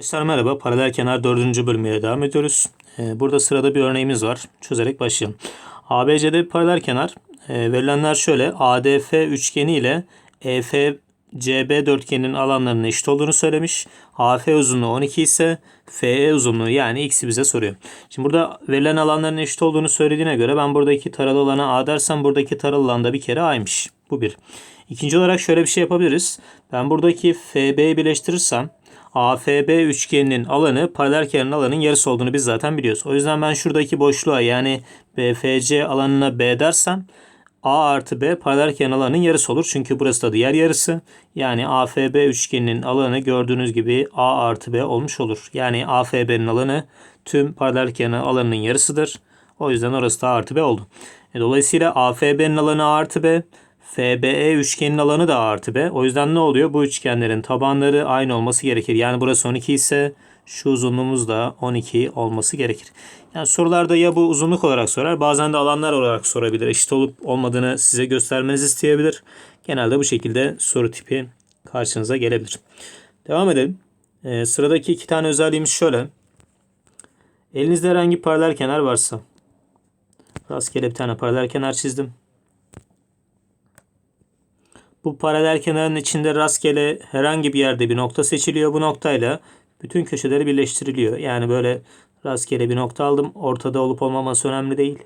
Arkadaşlar merhaba. Paralel kenar 4. bölümüyle devam ediyoruz. Ee, Burada sırada bir örneğimiz var. Çözerek başlayalım. ABC'de bir paralel kenar. Ee, Verilenler şöyle. ADF üçgeni ile EFCB dörtgeninin alanlarının eşit olduğunu söylemiş. AF uzunluğu 12 ise FE uzunluğu yani x'i bize soruyor. Şimdi burada verilen alanların eşit olduğunu söylediğine göre ben buradaki taralı olana A dersem buradaki taralı alan da bir kere A'ymış. Bu bir. İkinci olarak şöyle bir şey yapabiliriz. Ben buradaki FB'yi birleştirirsem AFB üçgeninin alanı paralel kenarın alanın yarısı olduğunu biz zaten biliyoruz. O yüzden ben şuradaki boşluğa yani BFC alanına B dersem A artı B paralel kenar alanın yarısı olur. Çünkü burası da diğer yarısı. Yani AFB üçgeninin alanı gördüğünüz gibi A artı B olmuş olur. Yani AFB'nin alanı tüm paralel kenar alanının yarısıdır. O yüzden orası da A artı B oldu. E, dolayısıyla AFB'nin alanı A artı B. FBE üçgenin alanı da A artı B. O yüzden ne oluyor? Bu üçgenlerin tabanları aynı olması gerekir. Yani burası 12 ise şu uzunluğumuz da 12 olması gerekir. Yani sorularda ya bu uzunluk olarak sorar bazen de alanlar olarak sorabilir. Eşit olup olmadığını size göstermenizi isteyebilir. Genelde bu şekilde soru tipi karşınıza gelebilir. Devam edelim. Ee, sıradaki iki tane özelliğimiz şöyle. Elinizde herhangi paralel kenar varsa rastgele bir tane paralel kenar çizdim. Bu paralel kenarın içinde rastgele herhangi bir yerde bir nokta seçiliyor. Bu noktayla bütün köşeleri birleştiriliyor. Yani böyle rastgele bir nokta aldım. Ortada olup olmaması önemli değil.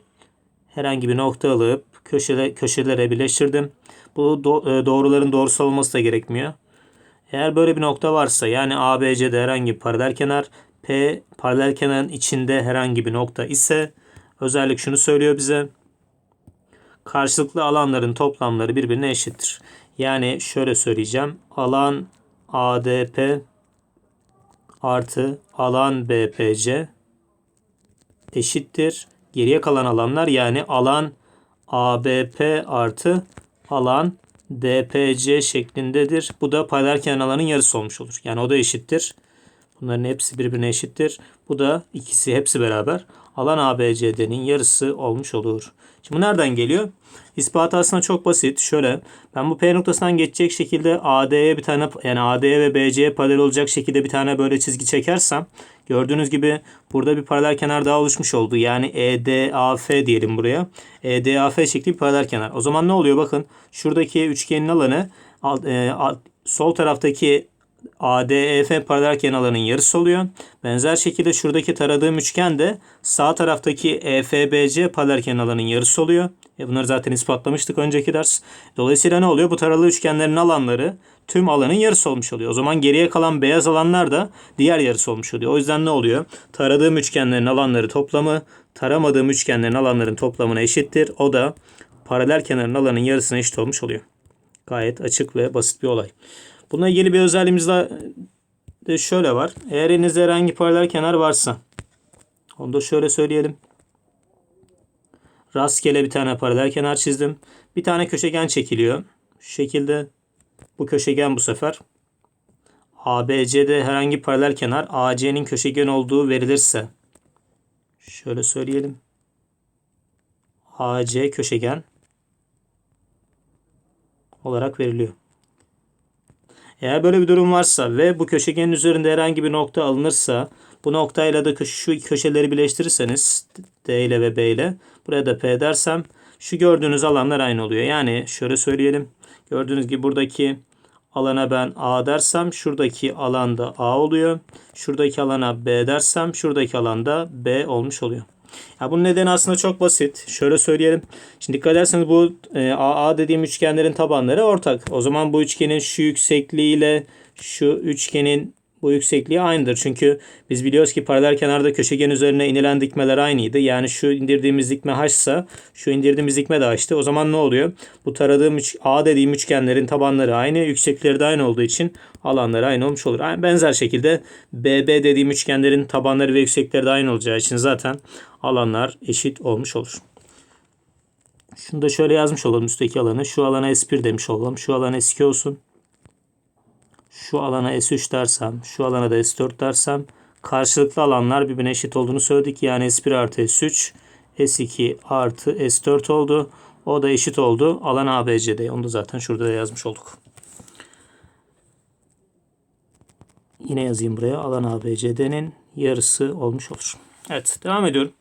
Herhangi bir nokta alıp köşele, köşelere birleştirdim. Bu do- e, doğruların doğrusu olması da gerekmiyor. Eğer böyle bir nokta varsa yani ABC'de herhangi bir paralel kenar, P paralel kenarın içinde herhangi bir nokta ise özellik şunu söylüyor bize. Karşılıklı alanların toplamları birbirine eşittir. Yani şöyle söyleyeceğim. Alan ADP artı alan BPC eşittir. Geriye kalan alanlar yani alan ABP artı alan DPC şeklindedir. Bu da paralel kenar alanın yarısı olmuş olur. Yani o da eşittir. Bunların hepsi birbirine eşittir. Bu da ikisi hepsi beraber alan ABCD'nin yarısı olmuş olur. Şimdi nereden geliyor? İspatı aslında çok basit. Şöyle ben bu P noktasından geçecek şekilde AD'ye bir tane yani AD'ye ve BC'ye paralel olacak şekilde bir tane böyle çizgi çekersem gördüğünüz gibi burada bir paralel kenar daha oluşmuş oldu. Yani EDAF diyelim buraya. EDAF şekli bir paralel kenar. O zaman ne oluyor? Bakın şuradaki üçgenin alanı alt- e, alt- sol taraftaki ADEF paralel kenarlarının yarısı oluyor. Benzer şekilde şuradaki taradığım üçgen de sağ taraftaki EFBC paralel kenarlarının yarısı oluyor. E bunları zaten ispatlamıştık önceki ders. Dolayısıyla ne oluyor? Bu taralı üçgenlerin alanları tüm alanın yarısı olmuş oluyor. O zaman geriye kalan beyaz alanlar da diğer yarısı olmuş oluyor. O yüzden ne oluyor? Taradığım üçgenlerin alanları toplamı taramadığım üçgenlerin alanların toplamına eşittir. O da paralel kenarın alanın yarısına eşit olmuş oluyor. Gayet açık ve basit bir olay. Bununla ilgili bir özelliğimiz de şöyle var. Eğer elinizde herhangi paralel kenar varsa onu da şöyle söyleyelim. Rastgele bir tane paralel kenar çizdim. Bir tane köşegen çekiliyor. Şu şekilde bu köşegen bu sefer ABC'de herhangi paralel kenar AC'nin köşegen olduğu verilirse şöyle söyleyelim. AC köşegen olarak veriliyor. Eğer böyle bir durum varsa ve bu köşegenin üzerinde herhangi bir nokta alınırsa bu noktayla da şu köşeleri birleştirirseniz D ile ve B ile buraya da P dersem şu gördüğünüz alanlar aynı oluyor. Yani şöyle söyleyelim. Gördüğünüz gibi buradaki alana ben A dersem şuradaki alanda A oluyor. Şuradaki alana B dersem şuradaki alanda B olmuş oluyor. Ya bunun nedeni aslında çok basit. Şöyle söyleyelim. Şimdi dikkat ederseniz bu e, AA dediğim üçgenlerin tabanları ortak. O zaman bu üçgenin şu yüksekliğiyle şu üçgenin bu yüksekliği aynıdır. Çünkü biz biliyoruz ki paralel kenarda köşegen üzerine inilen dikmeler aynıydı. Yani şu indirdiğimiz dikme h ise şu indirdiğimiz dikme de h'tı. O zaman ne oluyor? Bu taradığım A dediğim üçgenlerin tabanları aynı, yükseklikleri de aynı olduğu için alanları aynı olmuş olur. Benzer şekilde BB dediğim üçgenlerin tabanları ve yükseklikleri de aynı olacağı için zaten alanlar eşit olmuş olur. Şunu da şöyle yazmış olalım üstteki alanı. Şu alana S1 demiş olalım. Şu alana S2 olsun. Şu alana S3 dersem, şu alana da S4 dersem karşılıklı alanlar birbirine eşit olduğunu söyledik. Yani S1 artı S3, S2 artı S4 oldu. O da eşit oldu. Alan ABC'de. Onu da zaten şurada da yazmış olduk. Yine yazayım buraya. Alan ABCD'nin yarısı olmuş olur. Evet devam ediyorum.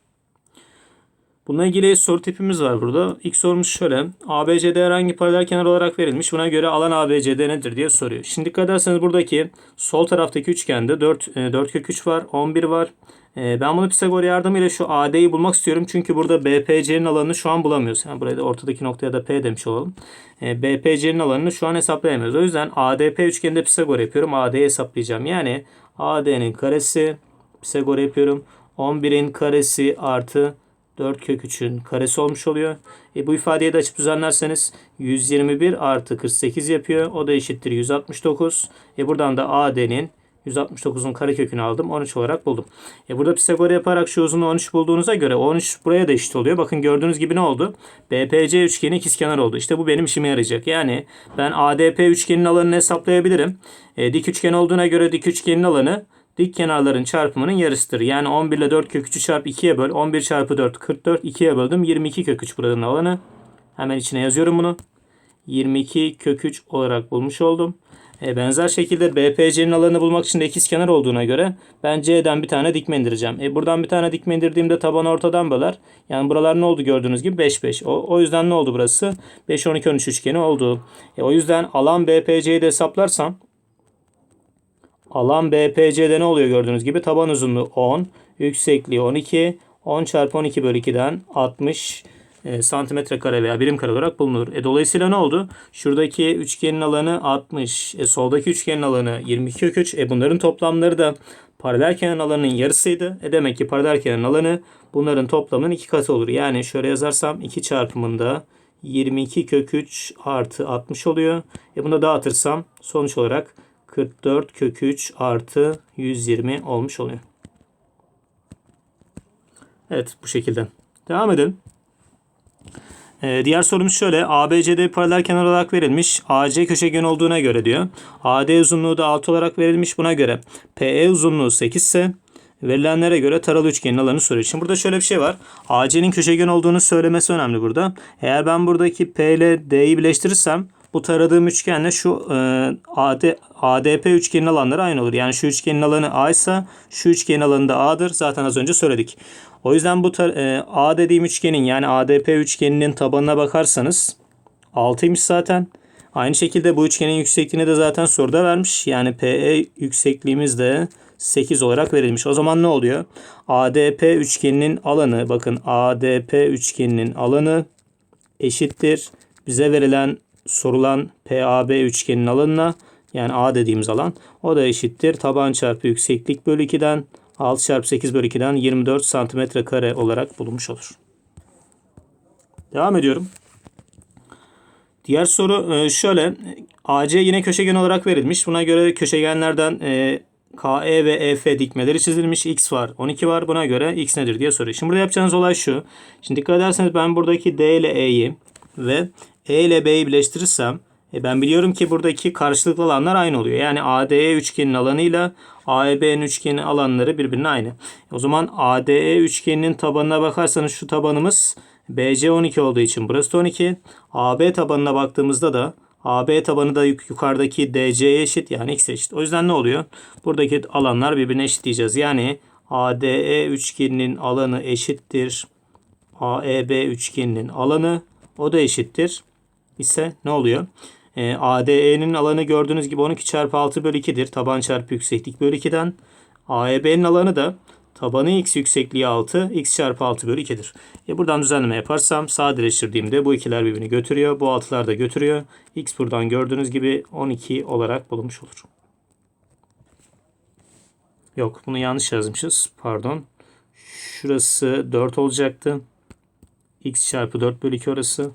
Bununla ilgili soru tipimiz var burada. İlk sorumuz şöyle. ABCD herhangi paralel kenar olarak verilmiş. Buna göre alan ABCD nedir diye soruyor. Şimdi dikkat ederseniz buradaki sol taraftaki üçgende 4, 4 kök 3 var. 11 var. E, Ben bunu Pisagor yardımıyla şu AD'yi bulmak istiyorum. Çünkü burada BPC'nin alanını şu an bulamıyoruz. Yani buraya da ortadaki noktaya da P demiş olalım. E, BPC'nin alanını şu an hesaplayamıyoruz. O yüzden ADP üçgeninde Pisagor yapıyorum. AD'yi hesaplayacağım. Yani AD'nin karesi Pisagor yapıyorum. 11'in karesi artı 4 kök 3'ün karesi olmuş oluyor. E, bu ifadeyi de açıp düzenlerseniz 121 artı 48 yapıyor. O da eşittir 169. E, buradan da AD'nin 169'un karekökünü aldım. 13 olarak buldum. E, burada Pisagor yaparak şu uzunluğu 13 bulduğunuza göre 13 buraya da eşit oluyor. Bakın gördüğünüz gibi ne oldu? BPC üçgeni ikizkenar oldu. İşte bu benim işime yarayacak. Yani ben ADP üçgenin alanını hesaplayabilirim. E, dik üçgen olduğuna göre dik üçgenin alanı dik kenarların çarpımının yarısıdır. Yani 11 ile 4 kök 3'ü çarp 2'ye böl. 11 çarpı 4 44. 2'ye böldüm. 22 kök 3 buranın alanı. Hemen içine yazıyorum bunu. 22 kök 3 olarak bulmuş oldum. E, benzer şekilde BPC'nin alanını bulmak için de ikizkenar olduğuna göre ben C'den bir tane dikme indireceğim. E, buradan bir tane dikme indirdiğimde taban ortadan böler. Yani buralar ne oldu gördüğünüz gibi 5 5. O, o yüzden ne oldu burası? 5 12 13 üçgeni oldu. E, o yüzden alan BPC'yi de hesaplarsam Alan BPC'de ne oluyor gördüğünüz gibi? Taban uzunluğu 10, yüksekliği 12. 10 çarpı 12 bölü 2'den 60 e, santimetre kare veya birim kare olarak bulunur. E, dolayısıyla ne oldu? Şuradaki üçgenin alanı 60. E, soldaki üçgenin alanı 22 kök 3. E, bunların toplamları da paralel kenar alanının yarısıydı. E, demek ki paralel kenar alanı bunların toplamının iki katı olur. Yani şöyle yazarsam 2 çarpımında 22 kök 3 artı 60 oluyor. E, bunu da dağıtırsam sonuç olarak 44 kök 3 artı 120 olmuş oluyor. Evet bu şekilde. Devam edelim. Ee, diğer sorumuz şöyle. ABCD paralel kenar olarak verilmiş. AC köşegen olduğuna göre diyor. AD uzunluğu da 6 olarak verilmiş. Buna göre PE uzunluğu 8 ise verilenlere göre taralı üçgenin alanı soruyor. Şimdi burada şöyle bir şey var. AC'nin köşegen olduğunu söylemesi önemli burada. Eğer ben buradaki P ile D'yi birleştirirsem bu taradığım üçgenle şu e, AD, ADP üçgenin alanları aynı olur. Yani şu üçgenin alanı A ise şu üçgenin alanı da A'dır. Zaten az önce söyledik. O yüzden bu e, A dediğim üçgenin yani ADP üçgeninin tabanına bakarsanız 6'ymış zaten. Aynı şekilde bu üçgenin yüksekliğini de zaten soruda vermiş. Yani PE yüksekliğimiz de 8 olarak verilmiş. O zaman ne oluyor? ADP üçgeninin alanı bakın ADP üçgeninin alanı eşittir. Bize verilen sorulan PAB üçgenin alanına yani A dediğimiz alan o da eşittir. Taban çarpı yükseklik bölü 2'den 6 çarpı 8 bölü 2'den 24 santimetre kare olarak bulunmuş olur. Devam ediyorum. Diğer soru e, şöyle. AC yine köşegen olarak verilmiş. Buna göre köşegenlerden e, KE ve EF dikmeleri çizilmiş. X var, 12 var. Buna göre X nedir diye soruyor. Şimdi burada yapacağınız olay şu. Şimdi dikkat ederseniz ben buradaki D ile E'yi ve E ile B'yi birleştirirsem e ben biliyorum ki buradaki karşılıklı alanlar aynı oluyor. Yani ADE üçgenin alanıyla AEB'nin üçgenin alanları birbirine aynı. O zaman ADE üçgeninin tabanına bakarsanız şu tabanımız BC 12 olduğu için burası da 12. AB tabanına baktığımızda da AB tabanı da yuk- yukarıdaki DC'ye eşit yani X eşit. O yüzden ne oluyor? Buradaki alanlar birbirine eşit diyeceğiz. Yani ADE üçgeninin alanı eşittir. AEB üçgeninin alanı o da eşittir. İse ne oluyor? E, ADE'nin alanı gördüğünüz gibi 12 çarpı 6 bölü 2'dir. Taban çarpı yükseklik bölü 2'den. AEB'nin alanı da tabanı x yüksekliği 6 x çarpı 6 bölü 2'dir. E buradan düzenleme yaparsam sadeleştirdiğimde bu ikiler birbirini götürüyor. Bu 6'lar da götürüyor. X buradan gördüğünüz gibi 12 olarak bulunmuş olur. Yok bunu yanlış yazmışız. Pardon. Şurası 4 olacaktı. X çarpı 4 bölü 2 orası.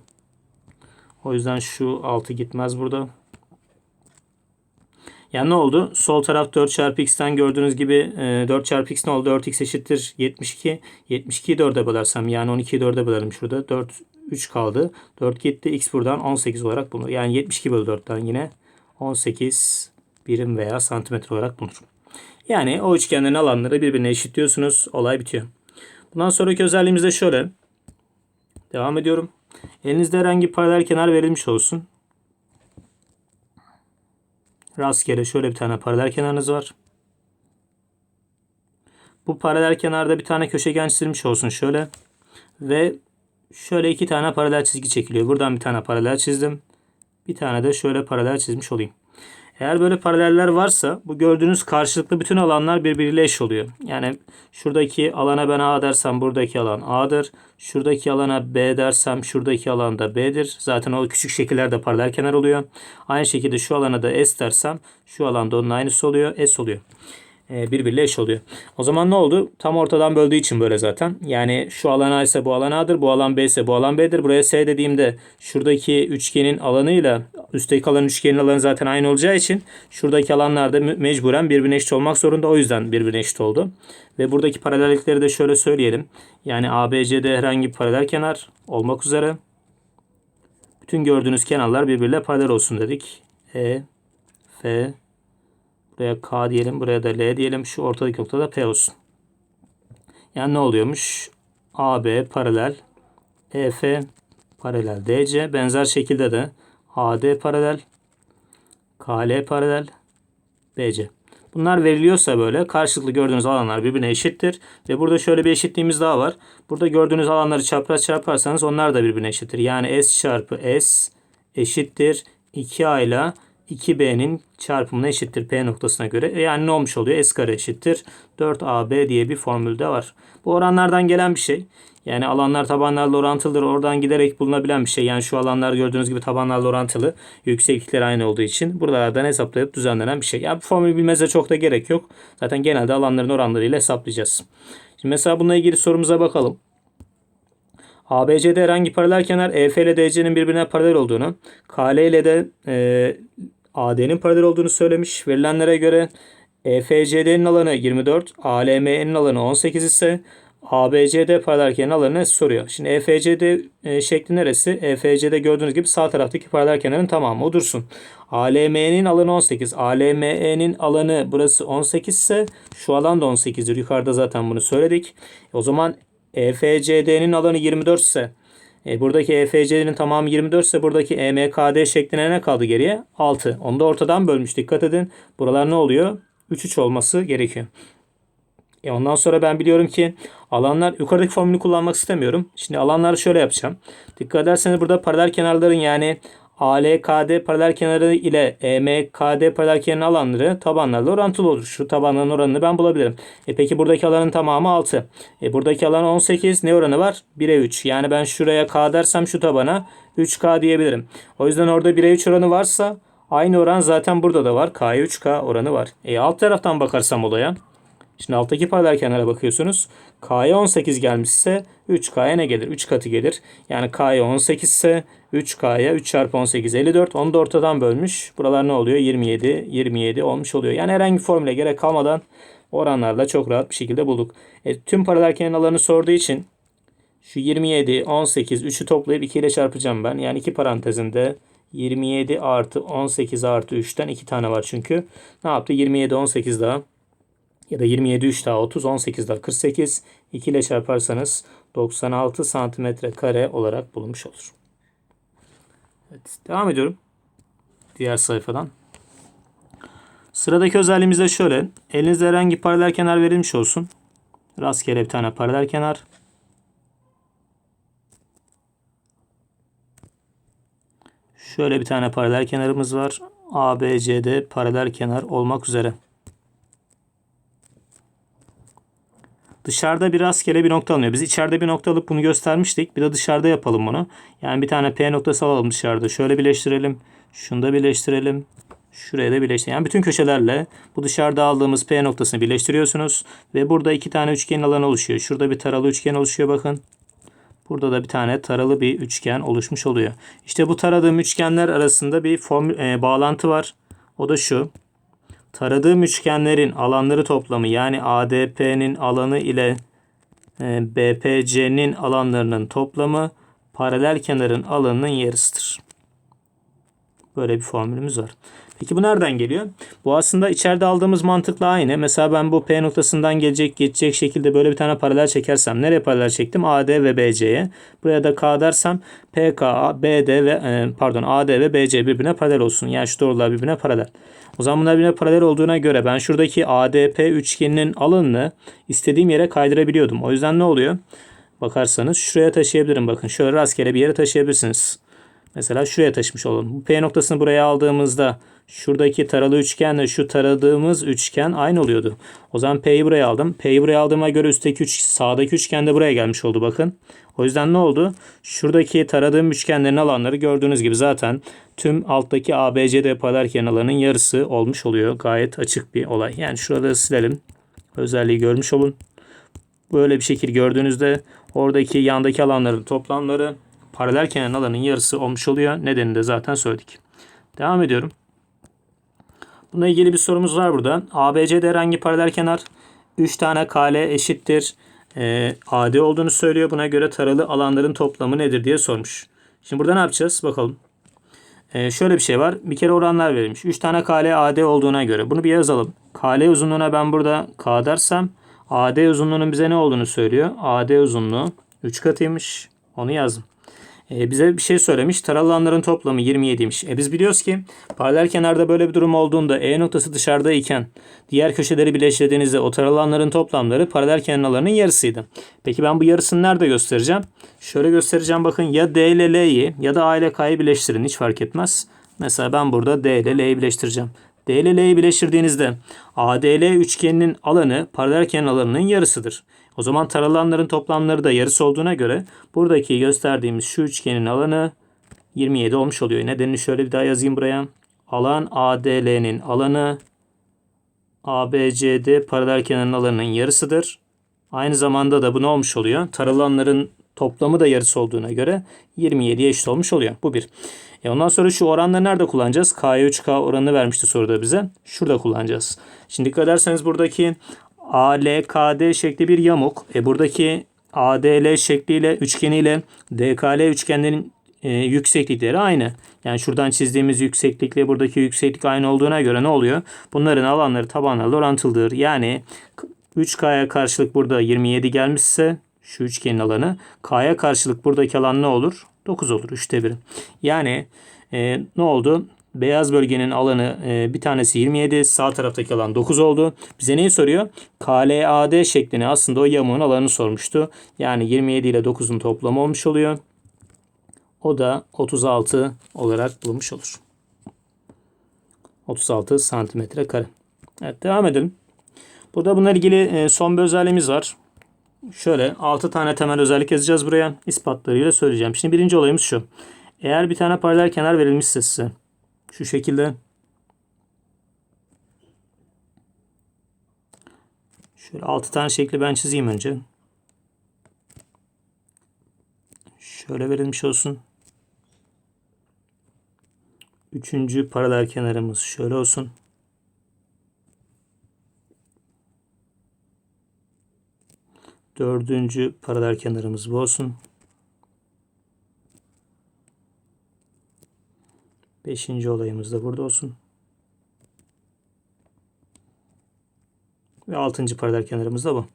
O yüzden şu 6 gitmez burada. Yani ne oldu? Sol taraf 4 çarpı x'ten gördüğünüz gibi e, 4 çarpı x ne oldu? 4x eşittir 72. 72'yi 4'e bölersem yani 12'yi 4'e bölerim şurada. 4 3 kaldı. 4 gitti. X buradan 18 olarak bulunur. Yani 72 bölü 4'ten yine 18 birim veya santimetre olarak bulunur. Yani o üçgenlerin alanları birbirine eşitliyorsunuz. Olay bitiyor. Bundan sonraki özelliğimiz de şöyle. Devam ediyorum. Elinizde herhangi paralel kenar verilmiş olsun. Rastgele şöyle bir tane paralel kenarınız var. Bu paralel kenarda bir tane köşegen çizilmiş olsun şöyle. Ve şöyle iki tane paralel çizgi çekiliyor. Buradan bir tane paralel çizdim. Bir tane de şöyle paralel çizmiş olayım. Eğer böyle paraleller varsa bu gördüğünüz karşılıklı bütün alanlar birbiriyle eş oluyor. Yani şuradaki alana ben A dersem buradaki alan A'dır. Şuradaki alana B dersem şuradaki alan da B'dir. Zaten o küçük şekillerde paralel kenar oluyor. Aynı şekilde şu alana da S dersem şu alanda onun aynısı oluyor. S oluyor birbiriyle eş oluyor. O zaman ne oldu? Tam ortadan böldüğü için böyle zaten. Yani şu alan A ise bu alan A'dır, bu alan B ise bu alan B'dir. Buraya S dediğimde şuradaki üçgenin alanıyla üstteki alan üçgenin alanı zaten aynı olacağı için şuradaki alanlar da mecburen birbirine eşit olmak zorunda. O yüzden birbirine eşit oldu. Ve buradaki paralellikleri de şöyle söyleyelim. Yani ABCD herhangi bir paralel kenar olmak üzere bütün gördüğünüz kenarlar birbiriyle paralel olsun dedik. E, F, Buraya K diyelim. Buraya da L diyelim. Şu ortadaki noktada P olsun. Yani ne oluyormuş? AB paralel EF paralel DC. Benzer şekilde de AD paralel KL paralel BC. Bunlar veriliyorsa böyle karşılıklı gördüğünüz alanlar birbirine eşittir. Ve burada şöyle bir eşitliğimiz daha var. Burada gördüğünüz alanları çapraz çarparsanız onlar da birbirine eşittir. Yani S çarpı S eşittir 2A ile 2b'nin çarpımına eşittir p noktasına göre. E yani ne olmuş oluyor? S kare eşittir 4ab diye bir formülde var. Bu oranlardan gelen bir şey. Yani alanlar tabanlarla orantılıdır. Oradan giderek bulunabilen bir şey. Yani şu alanlar gördüğünüz gibi tabanlarla orantılı. Yükseklikler aynı olduğu için buralardan hesaplayıp düzenlenen bir şey. Yani bu formülü bilmenize çok da gerek yok. Zaten genelde alanların oranlarıyla hesaplayacağız. Şimdi mesela bununla ilgili sorumuza bakalım. ABC'de herhangi paralel kenar EF ile DC'nin birbirine paralel olduğunu, KL ile de e, AD'nin paralel olduğunu söylemiş. Verilenlere göre EFCD'nin alanı 24, ALM'nin alanı 18 ise ABCD paralel alanını soruyor. Şimdi EFCD e, şekli neresi? EFC'de gördüğünüz gibi sağ taraftaki paralel kenarın tamamı o dursun. ALM'nin alanı 18. ALME'nin alanı burası 18 ise şu alan da 18'dir. Yukarıda zaten bunu söyledik. O zaman EFCD'nin alanı 24 ise e, buradaki EFC'nin tamamı 24 ise buradaki EMKD şekline ne kaldı geriye? 6. Onu da ortadan bölmüş. Dikkat edin. Buralar ne oluyor? 3 3 olması gerekiyor. E ondan sonra ben biliyorum ki alanlar yukarıdaki formülü kullanmak istemiyorum. Şimdi alanları şöyle yapacağım. Dikkat ederseniz burada paralel kenarların yani ALKD paralel kenarı ile EMKD paralel kenarı alanları tabanlarla orantılı olur. Şu tabanların oranını ben bulabilirim. E peki buradaki alanın tamamı 6. E buradaki alan 18. Ne oranı var? 1'e 3. Yani ben şuraya K dersem şu tabana 3K diyebilirim. O yüzden orada 1'e 3 oranı varsa aynı oran zaten burada da var. K'ya 3K oranı var. E alt taraftan bakarsam olaya Şimdi alttaki paralel kenara bakıyorsunuz. K'ya 18 gelmişse 3K'ya ne gelir? 3 katı gelir. Yani K'ya 18 ise 3K'ya 3 çarpı 18 54. Onu da ortadan bölmüş. Buralar ne oluyor? 27 27 olmuş oluyor. Yani herhangi bir formüle gerek kalmadan oranlarla çok rahat bir şekilde bulduk. E, tüm paralel kenarlarını sorduğu için şu 27, 18, 3'ü toplayıp 2 ile çarpacağım ben. Yani iki parantezinde 27 artı 18 artı 3'ten 2 tane var çünkü. Ne yaptı? 27, 18 daha ya da 27 3 daha 30 18 daha 48 2 ile çarparsanız 96 santimetre kare olarak bulunmuş olur. Evet, devam ediyorum. Diğer sayfadan. Sıradaki özelliğimiz de şöyle. Elinizde herhangi paralel kenar verilmiş olsun. Rastgele bir tane paralel kenar. Şöyle bir tane paralel kenarımız var. ABCD paralel kenar olmak üzere. Dışarıda bir rastgele bir nokta alınıyor. Biz içeride bir nokta alıp bunu göstermiştik. Bir de dışarıda yapalım bunu. Yani bir tane P noktası alalım dışarıda. Şöyle birleştirelim. Şunu da birleştirelim. Şuraya da birleştirelim. Yani bütün köşelerle bu dışarıda aldığımız P noktasını birleştiriyorsunuz. Ve burada iki tane üçgen alanı oluşuyor. Şurada bir taralı üçgen oluşuyor bakın. Burada da bir tane taralı bir üçgen oluşmuş oluyor. İşte bu taradığım üçgenler arasında bir formül, e, bağlantı var. O da şu. Taradığım üçgenlerin alanları toplamı yani ADP'nin alanı ile e, BPC'nin alanlarının toplamı paralel kenarın alanının yarısıdır. Böyle bir formülümüz var. Peki bu nereden geliyor? Bu aslında içeride aldığımız mantıkla aynı. Mesela ben bu P noktasından gelecek geçecek şekilde böyle bir tane paralel çekersem nereye paralel çektim? AD ve BC'ye. Buraya da K dersem PK, BD ve e, pardon AD ve BC birbirine paralel olsun. Yani şu doğrular birbirine paralel. O zaman bunlar birbirine paralel olduğuna göre ben şuradaki ADP üçgeninin alanını istediğim yere kaydırabiliyordum. O yüzden ne oluyor? Bakarsanız şuraya taşıyabilirim. Bakın şöyle rastgele bir yere taşıyabilirsiniz. Mesela şuraya taşımış olalım. Bu P noktasını buraya aldığımızda şuradaki taralı üçgenle şu taradığımız üçgen aynı oluyordu. O zaman P'yi buraya aldım. P'yi buraya aldığıma göre üstteki üç, sağdaki üçgen de buraya gelmiş oldu bakın. O yüzden ne oldu? Şuradaki taradığım üçgenlerin alanları gördüğünüz gibi zaten tüm alttaki ABCD paralel alanın yarısı olmuş oluyor. Gayet açık bir olay. Yani şuraları silelim. Özelliği görmüş olun. Böyle bir şekil gördüğünüzde oradaki yandaki alanların toplamları paralel kenar alanın yarısı olmuş oluyor. Nedenini de zaten söyledik. Devam ediyorum. Bununla ilgili bir sorumuz var burada. ABC'de herhangi paralel kenar 3 tane KL eşittir. E, AD olduğunu söylüyor. Buna göre taralı alanların toplamı nedir diye sormuş. Şimdi burada ne yapacağız? Bakalım. E, şöyle bir şey var. Bir kere oranlar verilmiş. 3 tane KL AD olduğuna göre. Bunu bir yazalım. KL uzunluğuna ben burada K dersem AD uzunluğunun bize ne olduğunu söylüyor. AD uzunluğu 3 katıymış. Onu yazdım. E, bize bir şey söylemiş. Taralı alanların toplamı 27'ymiş. E biz biliyoruz ki paralel kenarda böyle bir durum olduğunda E noktası dışarıda iken diğer köşeleri birleştirdiğinizde o taralı alanların toplamları paralel kenarlarının yarısıydı. Peki ben bu yarısını nerede göstereceğim? Şöyle göstereceğim bakın ya D ile L'yi ya da A ile K'yı birleştirin hiç fark etmez. Mesela ben burada D ile L'yi birleştireceğim. D ile L'yi birleştirdiğinizde ADL üçgeninin alanı paralel kenar alanının yarısıdır. O zaman taralanların toplamları da yarısı olduğuna göre buradaki gösterdiğimiz şu üçgenin alanı 27 olmuş oluyor. Nedenini şöyle bir daha yazayım buraya. Alan ADL'nin alanı ABCD paralel kenarın alanının yarısıdır. Aynı zamanda da bu ne olmuş oluyor? Taralanların toplamı da yarısı olduğuna göre 27'ye eşit olmuş oluyor. Bu bir. E ondan sonra şu oranları nerede kullanacağız? K'ya 3K oranını vermişti soruda bize. Şurada kullanacağız. Şimdi dikkat ederseniz buradaki ALKD şekli bir yamuk. E buradaki ADL şekliyle üçgeniyle DKL üçgenlerin e, yükseklikleri aynı. Yani şuradan çizdiğimiz yükseklikle buradaki yükseklik aynı olduğuna göre ne oluyor? Bunların alanları tabanlarla orantılıdır. Yani 3K'ya karşılık burada 27 gelmişse şu üçgenin alanı K'ya karşılık buradaki alan ne olur? 9 olur. 3'te 1. Yani e, ne oldu? Beyaz bölgenin alanı e, bir tanesi 27, sağ taraftaki alan 9 oldu. Bize neyi soruyor? KLAD şeklini aslında o yamuğun alanını sormuştu. Yani 27 ile 9'un toplamı olmuş oluyor. O da 36 olarak bulunmuş olur. 36 santimetre kare. Evet devam edelim. Burada bununla ilgili e, son bir özelliğimiz var. Şöyle 6 tane temel özellik yazacağız buraya. İspatlarıyla söyleyeceğim. Şimdi birinci olayımız şu. Eğer bir tane paralel kenar verilmişse size şu şekilde şöyle 6 tane şekli ben çizeyim önce. Şöyle verilmiş olsun. Üçüncü paralel kenarımız şöyle olsun. Dördüncü paralel kenarımız bu olsun. Beşinci olayımız da burada olsun. Ve altıncı paralel kenarımız da bu.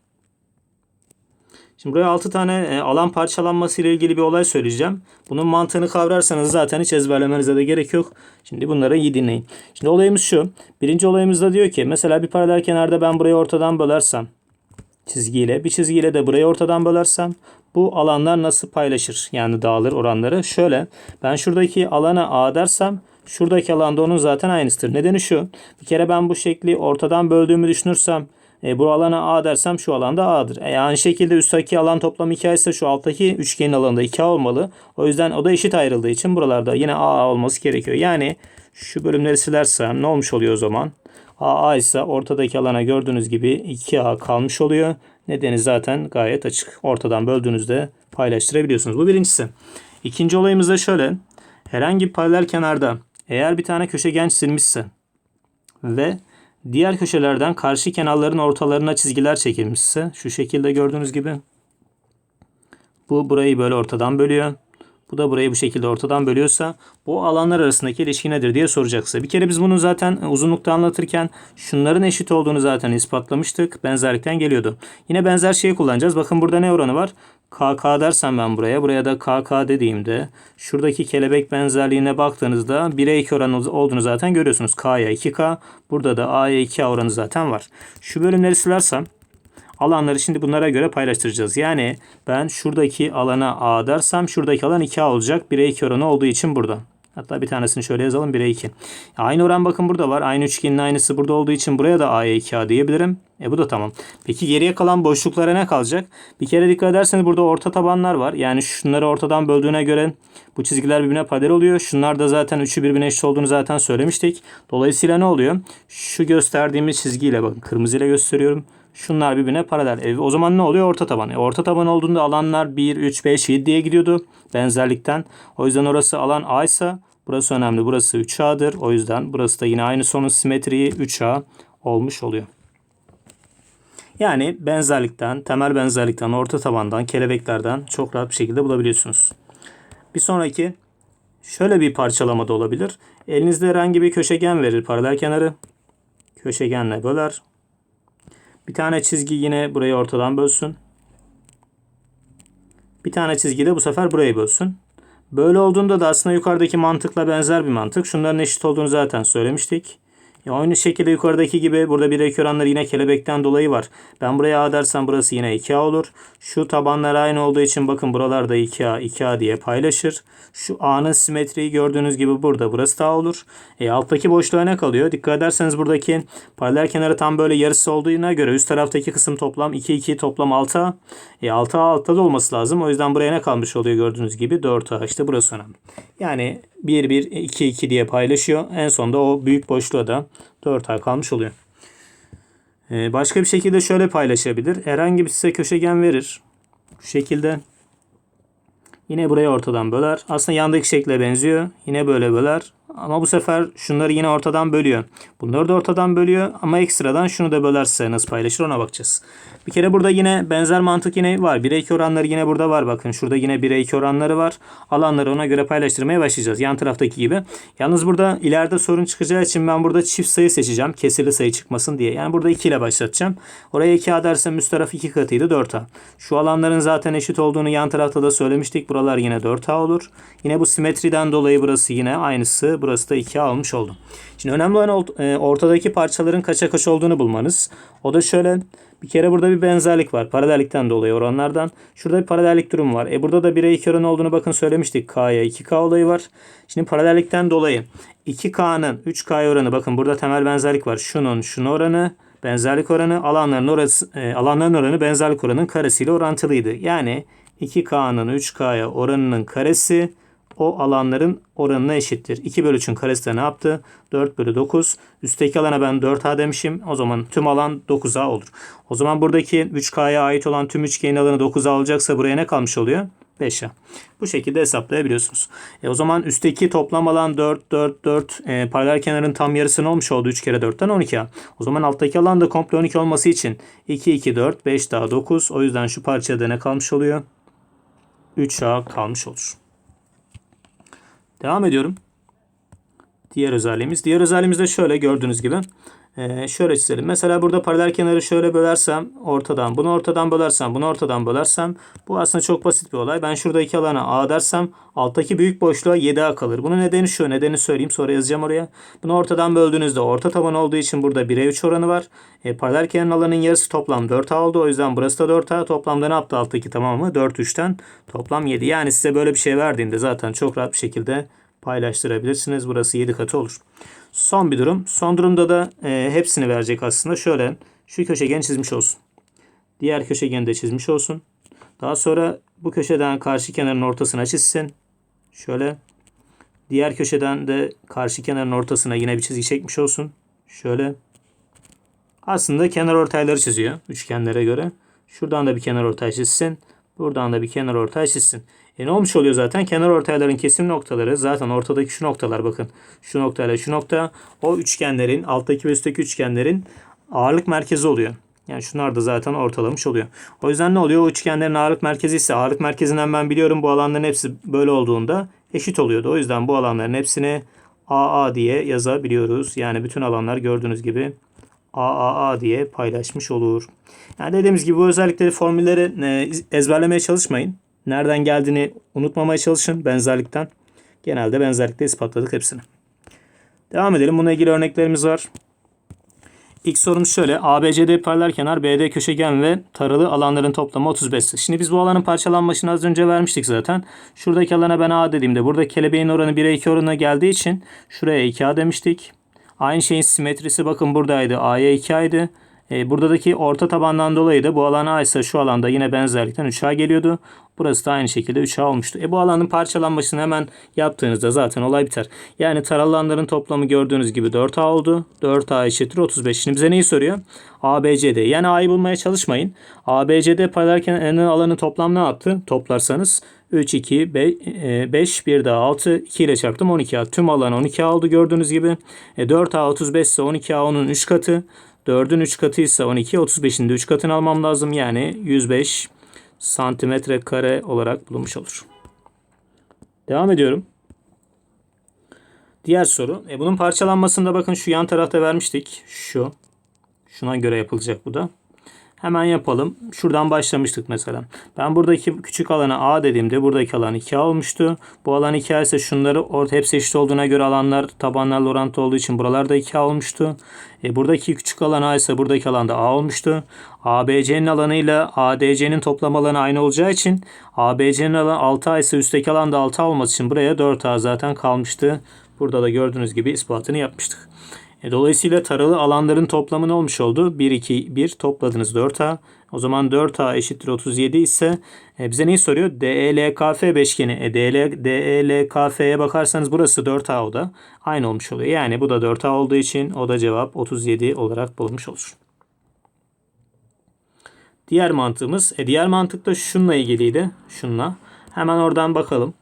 Şimdi buraya 6 tane e, alan parçalanması ile ilgili bir olay söyleyeceğim. Bunun mantığını kavrarsanız zaten hiç ezberlemenize de gerek yok. Şimdi bunları iyi dinleyin. Şimdi olayımız şu. Birinci olayımızda diyor ki mesela bir paralel kenarda ben burayı ortadan bölersem çizgiyle bir çizgiyle de burayı ortadan bölersem bu alanlar nasıl paylaşır? Yani dağılır oranları. Şöyle ben şuradaki alana A dersem şuradaki alanda onun zaten aynısıdır. Nedeni şu. Bir kere ben bu şekli ortadan böldüğümü düşünürsem e, bu alana A dersem şu alanda A'dır. E, aynı şekilde üstteki alan toplam 2 ise şu alttaki üçgenin alanında 2 olmalı. O yüzden o da eşit ayrıldığı için buralarda yine A olması gerekiyor. Yani şu bölümleri silersem ne olmuş oluyor o zaman? AA ise ortadaki alana gördüğünüz gibi 2A kalmış oluyor. Nedeni zaten gayet açık. Ortadan böldüğünüzde paylaştırabiliyorsunuz. Bu birincisi. İkinci olayımız da şöyle. Herhangi bir paralel kenarda eğer bir tane köşegen çizilmişse ve diğer köşelerden karşı kenarların ortalarına çizgiler çekilmişse şu şekilde gördüğünüz gibi bu burayı böyle ortadan bölüyor. Bu da burayı bu şekilde ortadan bölüyorsa bu alanlar arasındaki ilişki nedir diye soracaksa. Bir kere biz bunu zaten uzunlukta anlatırken şunların eşit olduğunu zaten ispatlamıştık. Benzerlikten geliyordu. Yine benzer şeyi kullanacağız. Bakın burada ne oranı var? KK dersem ben buraya. Buraya da KK dediğimde şuradaki kelebek benzerliğine baktığınızda 1'e 2 oranı olduğunu zaten görüyorsunuz. K'ya 2K. Burada da A'ya 2A oranı zaten var. Şu bölümleri silersem alanları şimdi bunlara göre paylaştıracağız. Yani ben şuradaki alana A dersem şuradaki alan 2A olacak. 1'e 2 oranı olduğu için burada. Hatta bir tanesini şöyle yazalım 1'e 2. Aynı oran bakın burada var. Aynı üçgenin aynısı burada olduğu için buraya da A'ya 2A diyebilirim. E bu da tamam. Peki geriye kalan boşluklara ne kalacak? Bir kere dikkat ederseniz burada orta tabanlar var. Yani şunları ortadan böldüğüne göre bu çizgiler birbirine paralel oluyor. Şunlar da zaten üçü birbirine eşit olduğunu zaten söylemiştik. Dolayısıyla ne oluyor? Şu gösterdiğimiz çizgiyle bakın kırmızıyla gösteriyorum. Şunlar birbirine paralel. E, o zaman ne oluyor? Orta taban. E, orta taban olduğunda alanlar 1, 3, 5, 7 diye gidiyordu benzerlikten. O yüzden orası alan A ise burası önemli. Burası 3A'dır. O yüzden burası da yine aynı sonun simetriği 3A olmuş oluyor. Yani benzerlikten, temel benzerlikten, orta tabandan, kelebeklerden çok rahat bir şekilde bulabiliyorsunuz. Bir sonraki şöyle bir parçalama da olabilir. Elinizde herhangi bir köşegen verir paralel kenarı. Köşegenle böler. Bir tane çizgi yine burayı ortadan bölsün. Bir tane çizgi de bu sefer burayı bölsün. Böyle olduğunda da aslında yukarıdaki mantıkla benzer bir mantık. Şunların eşit olduğunu zaten söylemiştik. Ya aynı şekilde yukarıdaki gibi burada bir ek oranları yine kelebekten dolayı var. Ben buraya A dersem burası yine 2A olur. Şu tabanlar aynı olduğu için bakın buralarda 2A, 2A diye paylaşır. Şu A'nın simetriyi gördüğünüz gibi burada burası da A olur. E, alttaki boşluğa ne kalıyor? Dikkat ederseniz buradaki paralel kenarı tam böyle yarısı olduğuna göre üst taraftaki kısım toplam 2, 2 toplam 6A. E, 6A altta da olması lazım. O yüzden buraya ne kalmış oluyor gördüğünüz gibi 4A. İşte burası önemli. Yani 1, 1, 2, 2 diye paylaşıyor. En sonunda o büyük boşluğa da 4A kalmış oluyor. Ee, başka bir şekilde şöyle paylaşabilir. Herhangi bir size köşegen verir. Bu şekilde. Yine burayı ortadan böler. Aslında yandaki şekle benziyor. Yine böyle böler. Ama bu sefer şunları yine ortadan bölüyor. Bunları da ortadan bölüyor ama ekstradan şunu da bölerse nasıl paylaşır ona bakacağız. Bir kere burada yine benzer mantık yine var. 1'e 2 oranları yine burada var. Bakın şurada yine 1'e 2 oranları var. Alanları ona göre paylaştırmaya başlayacağız. Yan taraftaki gibi. Yalnız burada ileride sorun çıkacağı için ben burada çift sayı seçeceğim. Kesirli sayı çıkmasın diye. Yani burada 2 ile başlatacağım. Oraya 2A dersem üst taraf 2 katıydı 4A. Şu alanların zaten eşit olduğunu yan tarafta da söylemiştik. Buralar yine 4A olur. Yine bu simetriden dolayı burası yine aynısı. Burası da 2A olmuş oldu. Şimdi önemli olan e, ortadaki parçaların kaça kaç olduğunu bulmanız. O da şöyle bir kere burada bir benzerlik var. Paralellikten dolayı oranlardan. Şurada bir paralellik durumu var. E burada da 1'e 2 oranı olduğunu bakın söylemiştik. K'ya 2K olayı var. Şimdi paralellikten dolayı 2K'nın 3K oranı bakın burada temel benzerlik var. Şunun şunu oranı benzerlik oranı alanların orası e, alanların oranı benzerlik oranının karesiyle orantılıydı. Yani 2K'nın 3K'ya oranının karesi o alanların oranına eşittir. 2 bölü 3'ün karesi de ne yaptı? 4 bölü 9. Üstteki alana ben 4A demişim. O zaman tüm alan 9A olur. O zaman buradaki 3K'ya ait olan tüm üçgenin alanı 9A olacaksa buraya ne kalmış oluyor? 5A. Bu şekilde hesaplayabiliyorsunuz. E o zaman üstteki toplam alan 4, 4, 4. E, paralel kenarın tam yarısı ne olmuş oldu? 3 kere 4'ten 12A. O zaman alttaki alan da komple 12 olması için 2, 2, 4, 5 daha 9. O yüzden şu parçada ne kalmış oluyor? 3A kalmış olur. Devam ediyorum. Diğer özelliğimiz. Diğer özelliğimiz de şöyle gördüğünüz gibi. Ee, şöyle çizelim. Mesela burada paralel kenarı şöyle bölersem ortadan, bunu ortadan bölersem, bunu ortadan bölersem bu aslında çok basit bir olay. Ben şurada iki alana A dersem alttaki büyük boşluğa 7A kalır. Bunun nedeni şu. Nedeni söyleyeyim sonra yazacağım oraya. Bunu ortadan böldüğünüzde orta taban olduğu için burada 1'e 3 oranı var. E, paralel kenarın alanının yarısı toplam 4A oldu. O yüzden burası da 4A. Toplamda ne yaptı alttaki tamamı? 4 3'ten toplam 7. Yani size böyle bir şey verdiğinde zaten çok rahat bir şekilde paylaştırabilirsiniz. Burası 7 katı olur. Son bir durum. Son durumda da e, hepsini verecek aslında. Şöyle şu köşegeni çizmiş olsun. Diğer köşegeni de çizmiş olsun. Daha sonra bu köşeden karşı kenarın ortasına çizsin. Şöyle. Diğer köşeden de karşı kenarın ortasına yine bir çizgi çekmiş olsun. Şöyle. Aslında kenar ortayları çiziyor üçgenlere göre. Şuradan da bir kenar ortay çizsin. Buradan da bir kenar ortay çizsin. E ne olmuş oluyor zaten? Kenar ortayların kesim noktaları zaten ortadaki şu noktalar bakın. Şu noktayla şu nokta o üçgenlerin alttaki ve üstteki üçgenlerin ağırlık merkezi oluyor. Yani şunlar da zaten ortalamış oluyor. O yüzden ne oluyor? O üçgenlerin ağırlık merkezi ise ağırlık merkezinden ben biliyorum bu alanların hepsi böyle olduğunda eşit oluyordu. O yüzden bu alanların hepsini AA diye yazabiliyoruz. Yani bütün alanlar gördüğünüz gibi AAA diye paylaşmış olur. Yani dediğimiz gibi bu özellikleri formülleri e, ezberlemeye çalışmayın. Nereden geldiğini unutmamaya çalışın benzerlikten. Genelde benzerlikte ispatladık hepsini. Devam edelim. Bununla ilgili örneklerimiz var. İlk sorumuz şöyle. ABCD paralel kenar, BD köşegen ve taralı alanların toplamı 35. Şimdi biz bu alanın parçalanmasını az önce vermiştik zaten. Şuradaki alana ben A dediğimde burada kelebeğin oranı 1'e 2 oranına geldiği için şuraya 2A demiştik. Aynı şeyin simetrisi bakın buradaydı. A'ya 2A'ydı. E, buradaki orta tabandan dolayı da bu alan A ise şu alanda yine benzerlikten 3A geliyordu. Burası da aynı şekilde 3A olmuştu. E bu alanın parçalanmasını hemen yaptığınızda zaten olay biter. Yani taralı alanların toplamı gördüğünüz gibi 4A oldu. 4A eşittir 35. Şimdi bize neyi soruyor? ABCD. Yani A'yı bulmaya çalışmayın. ABCD paralel kenarının alanı toplam ne yaptı? Toplarsanız 3, 2, 5, 1 daha 6, 2 ile çarptım 12A. Tüm alan 12A oldu gördüğünüz gibi. E 4A 35 ise 12A onun 3 katı. 4'ün 3 katı ise 12, 35'in de 3 katını almam lazım. Yani 105 santimetre kare olarak bulunmuş olur. Devam ediyorum. Diğer soru. E bunun parçalanmasında bakın şu yan tarafta vermiştik. Şu. Şuna göre yapılacak bu da. Hemen yapalım. Şuradan başlamıştık mesela. Ben buradaki küçük alana A dediğimde buradaki alan 2A olmuştu. Bu alan 2A ise şunları orta hepsi eşit olduğuna göre alanlar tabanlarla orantı olduğu için buralarda 2A olmuştu. E, buradaki küçük alan A ise buradaki alan da A olmuştu. ABC'nin alanıyla ADC'nin toplam alanı aynı olacağı için ABC'nin alanı 6A ise üstteki alan da 6A olması için buraya 4A zaten kalmıştı. Burada da gördüğünüz gibi ispatını yapmıştık. E, dolayısıyla taralı alanların toplamı ne olmuş oldu? 1, 2, 1 topladınız 4A. O zaman 4A eşittir 37 ise e, bize neyi soruyor? DELKF beşgeni. E, DL, DELKF'ye bakarsanız burası 4A o da. Aynı olmuş oluyor. Yani bu da 4A olduğu için o da cevap 37 olarak bulunmuş olur. Diğer mantığımız, e, diğer mantık da şununla ilgiliydi. Şunla. Hemen oradan bakalım.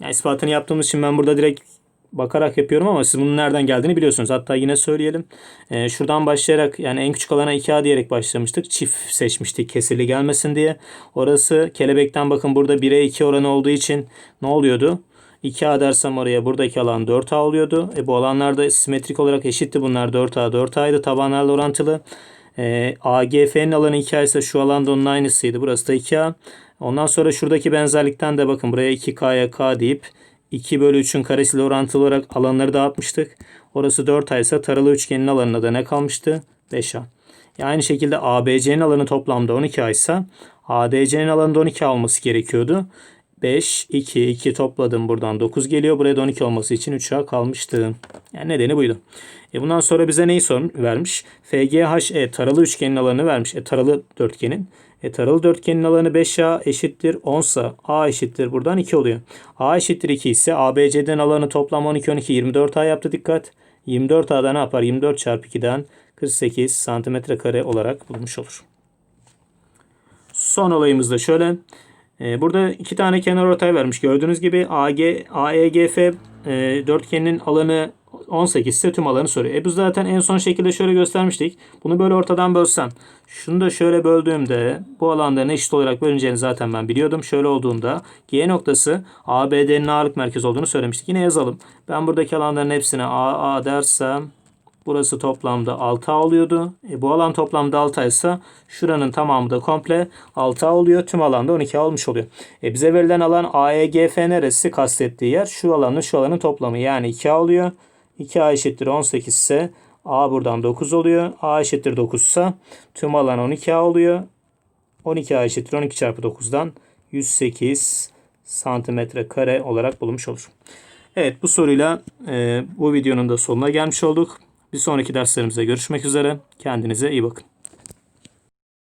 Yani ispatını yaptığımız için ben burada direkt bakarak yapıyorum ama siz bunun nereden geldiğini biliyorsunuz. Hatta yine söyleyelim. Ee, şuradan başlayarak yani en küçük alana 2A diyerek başlamıştık. Çift seçmiştik kesirli gelmesin diye. Orası kelebekten bakın burada 1'e 2 oranı olduğu için ne oluyordu? 2A dersem oraya buradaki alan 4A oluyordu. E, bu alanlarda simetrik olarak eşitti bunlar 4A 4A'ydı tabanlarla orantılı. E, AGF'nin alanı 2A ise şu alanda onun aynısıydı. Burası da 2A. Ondan sonra şuradaki benzerlikten de bakın buraya 2K'ya K deyip 2 bölü 3'ün karesiyle orantılı olarak alanları dağıtmıştık. Orası 4A ise taralı üçgenin alanına da ne kalmıştı? 5A. Yani aynı şekilde ABC'nin alanı toplamda 12A ise ADC'nin alanı da 12A olması gerekiyordu. 5, 2, 2 topladım buradan 9 geliyor. Buraya da 12 olması için 3A kalmıştı. Yani nedeni buydu. E bundan sonra bize neyi sorun vermiş? FGHE taralı üçgenin alanını vermiş. E taralı dörtgenin. E taralı dörtgenin alanı 5A eşittir 10 ise A eşittir buradan 2 oluyor. A eşittir 2 ise ABC'den alanı toplam 12 12 24A yaptı dikkat. 24A'da ne yapar? 24 çarpı 2'den 48 santimetre kare olarak bulmuş olur. Son olayımız da şöyle. Ee, burada iki tane kenar ortay vermiş. Gördüğünüz gibi AG, AEGF e, dörtgenin alanı 18 ise tüm alanı soruyor. E bu zaten en son şekilde şöyle göstermiştik. Bunu böyle ortadan bölsem. Şunu da şöyle böldüğümde bu alanların eşit olarak bölüneceğini zaten ben biliyordum. Şöyle olduğunda G noktası ABD'nin ağırlık merkezi olduğunu söylemiştik. Yine yazalım. Ben buradaki alanların hepsine AA dersem Burası toplamda 6A oluyordu. E, bu alan toplamda 6A ise şuranın tamamı da komple 6A oluyor. Tüm alanda 12A olmuş oluyor. E, bize verilen alan AEGF neresi kastettiği yer? Şu alanın şu alanın toplamı yani 2A oluyor. 2A eşittir 18 ise A buradan 9 oluyor. A eşittir 9 ise tüm alan 12A oluyor. 12A eşittir 12 çarpı 9'dan 108 santimetre kare olarak bulunmuş olur. Evet bu soruyla e, bu videonun da sonuna gelmiş olduk. Bir sonraki derslerimizde görüşmek üzere. Kendinize iyi bakın.